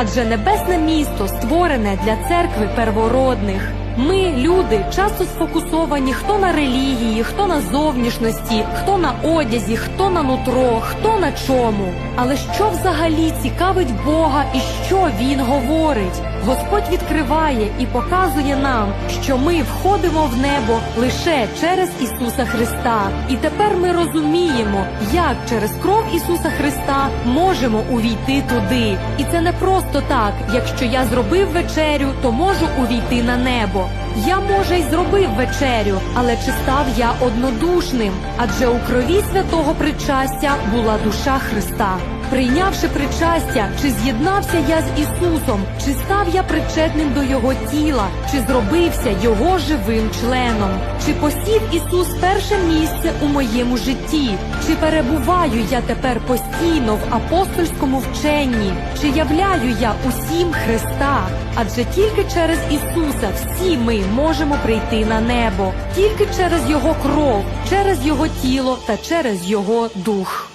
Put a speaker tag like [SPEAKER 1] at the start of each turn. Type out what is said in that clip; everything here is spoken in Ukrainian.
[SPEAKER 1] адже небесне місто створене для церкви первородних. Ми, люди, часто сфокусовані хто на релігії, хто на зовнішності, хто на одязі, хто на нутро, хто на чому. Але що взагалі цікавить Бога і що Він говорить? Господь відкриває і показує нам, що ми входимо в небо лише через Ісуса Христа. І тепер ми розуміємо, як через кров Ісуса Христа можемо увійти туди. І це не просто так. Якщо я зробив вечерю, то можу увійти на небо. Я може й зробив вечерю, але чи став я однодушним? Адже у крові святого причастя була душа Христа. Прийнявши причастя, чи з'єднався я з Ісусом, чи став я причетним до Його тіла, чи зробився Його живим членом, чи посів Ісус перше місце у моєму житті, чи перебуваю я тепер постійно в апостольському вченні, чи являю я усім Христа? Адже тільки через Ісуса всі ми можемо прийти на небо, тільки через Його кров, через Його тіло та через Його дух.